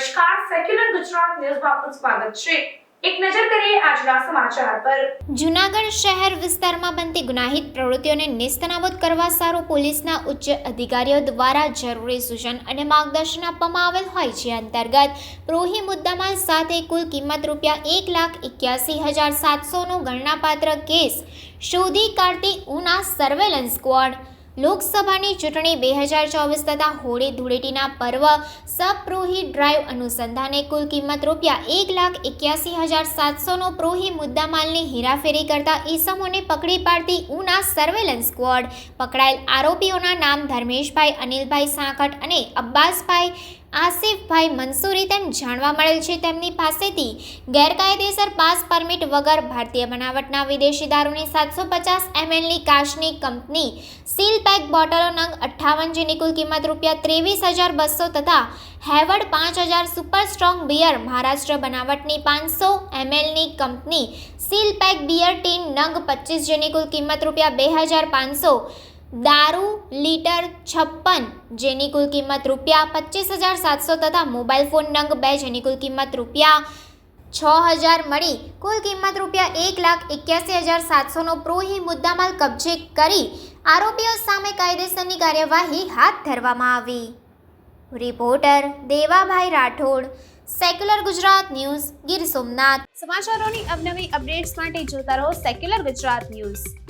નમસ્કાર. સેક્યુલર ગુજરાત ન્યૂઝમાં આપનું સ્વાગત છે. એક નજર કરીએ આજના સમાચાર પર. જૂનાગઢ શહેર વિસ્તારમાં બનતી ગુનાહિત પ્રવૃત્તિઓને નિસ્તનાબૂદ કરવા સારું પોલીસના ઉચ્ચ અધિકારીઓ દ્વારા જરૂરી સૂચન અને માર્ગદર્શન આપવામાં આવેલ હોય છે. અંતર્ગત પ્રોહી મુદ્દામાલ સાથે કુલ કિંમત રૂપિયા એક લાખ એક્યાસી હજાર સાતસોનો ગણનાપાત્ર કેસ શોધી કાઢતી ઉના સર્વેલન્સ સ્ક્વોડ લોકસભાની ચૂંટણી બે હજાર ચોવીસ તથા હોળી ધૂળેટીના પર્વ સબપ્રોહી ડ્રાઈવ અનુસંધાને કુલ કિંમત રૂપિયા એક લાખ એક્યાસી હજાર સાતસોનો પ્રોહી મુદ્દામાલની હેરાફેરી કરતા ઈસમોને પકડી પાડતી ઉના સર્વેલન્સ સ્ક્વોડ, પકડાયેલ આરોપીઓના નામ ધર્મેશભાઈ, અનિલભાઈ સાંકટ અને અબ્બાસભાઈ આસિફભાઈ મંસૂરી તેમ જાણવા મળેલ છે તેમની પાસેથી ગેરકાયદેસર પાસ પરમિટ વગર ભારતીય બનાવટના વિદેશી દારૂની સાતસો પચાસ એમએલની કાચની કંપની સીલ પેક બોટલો નંગ અઠ્ઠાવન જેની કુલ કિંમત રૂપિયા ત્રેવીસ હજાર બસો તથા હેવર્ડ પાંચ હજાર સુપર સ્ટ્રોંગ બિયર મહારાષ્ટ્ર બનાવટની પાંચસો એમએલની company seal pack beer tin નંગ પચીસ જેની કુલ કિંમત રૂપિયા બે હજાર પાંચસો દારૂ લીટર છપ્પન, જેની કુલ કિંમત રૂપિયા પચીસ હજાર સાતસો તથા મોબાઈલ ફોન નંગ બે, જેની કુલ કિંમત રૂપિયા છ હજાર મળી. કુલ કિંમત રૂપિયા એક લાખ એક્યાસી હજાર સાતસોનો પ્રોહી મુદ્દામાલ કબજે કરી આરોપીઓ સામે કાયદેસરની કાર્યવાહી હાથ ધરવામાં આવી. Reporter Devabhai Rathod, secular Gujarat news Gir Somnath. સમાચારોની અવનવી અપડેટ્સ માટે જોતા રહો સેક્યુલર ગુજરાત ન્યૂઝ.